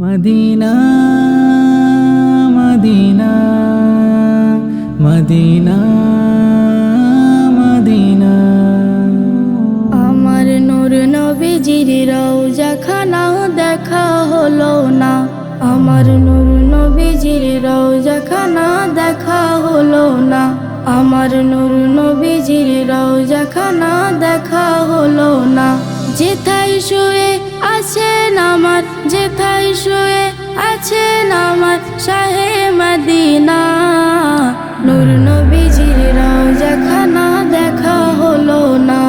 Medina Medina Medina Medina. আমার নূর নবীজির রওজা খানা দেখা হলো না। আমার নূর নবীজির রওজা খানা দেখা হলো না। আমার নূর নবীজির রওজা খানা দেখা হলো না। যেথায় শুয়ে আছেন আমার, যেথায় শুয়ে আছেন আমার শাহে মদিনা। নূর নবীজির রওজা খানা দেখা হলো না,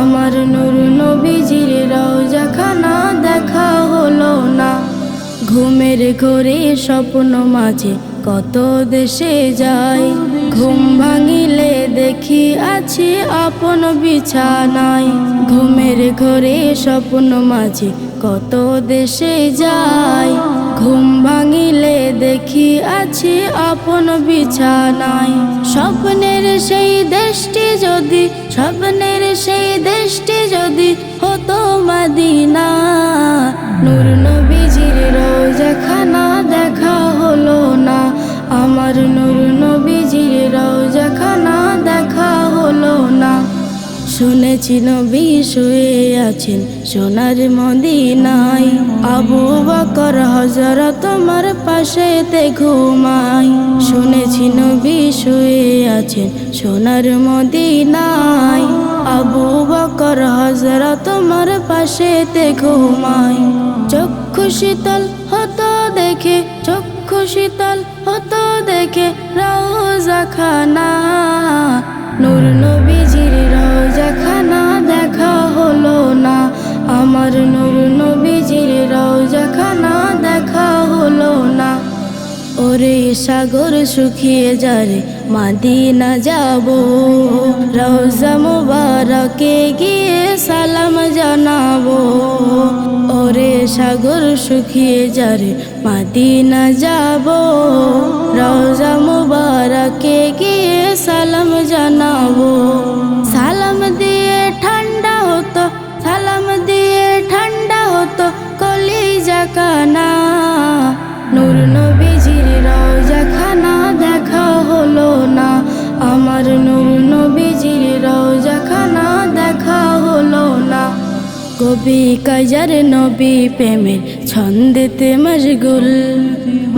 আমার নূর নবীজির রওজা খানা দেখা হলো না। ঘুমের ঘরে স্বপ্ন মাঝে কত দেশে যাই, ঘুম ভাঙিলে দেখি আছি আপন বিছানায়। ঘুমের ঘরে স্বপ্ন মাঝে, কত দেশে যাই। ঘুম ভাঙিলে দেখি আছি আপন বিছানায়। স্বপ্নের সেই দেশটি যদি, স্বপ্নের সেই দেশটি যদি হতো মাদিনা। শুনেছি নবী শুয়ে আছেন সোনার মদিনায়। আবু বকর হজরত তোমার পাশেতে ঘুমাই শুনেছি নবী শুয়ে আছেন সোনার মদিনায়। আবু বকর হজরত তোমার পাশেতে ঘুমাই চক্ষু শীতল হতো দেখে, চক্ষু শীতল হতো দেখে রওজা খানা। নূর ওরে সাগর শুকিয়ে যারে মাদিনা যাব। রওজা মুবারকে গিয়ে সালাম জানাব। ওরে সাগর শুকিয়ে যারে মাদিনা যাব। রওজা মুবারকে গিয়ে সালাম জানাব। সালাম দিয়ে ঠান্ডা হতো, সালাম দিয়ে ঠান্ডা হতো, কলিজা কানা কবি কাজার নবী প্রেমের ছন্দেতে মশগুল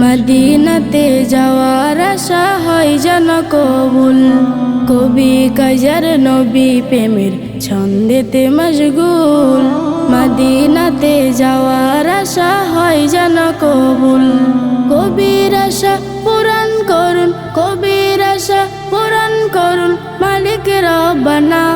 মদিনাতে যাওয়ার আশা হয় যেন কবুল। কবি কাজার নবী প্রেমের ছন্দেতে মশগুল মদিনাতে যাওয়ার আশা হয় যেন কবুল। কবির আশা পূরণ করুন, কবির আশা পূরণ করুন। মালিক বানা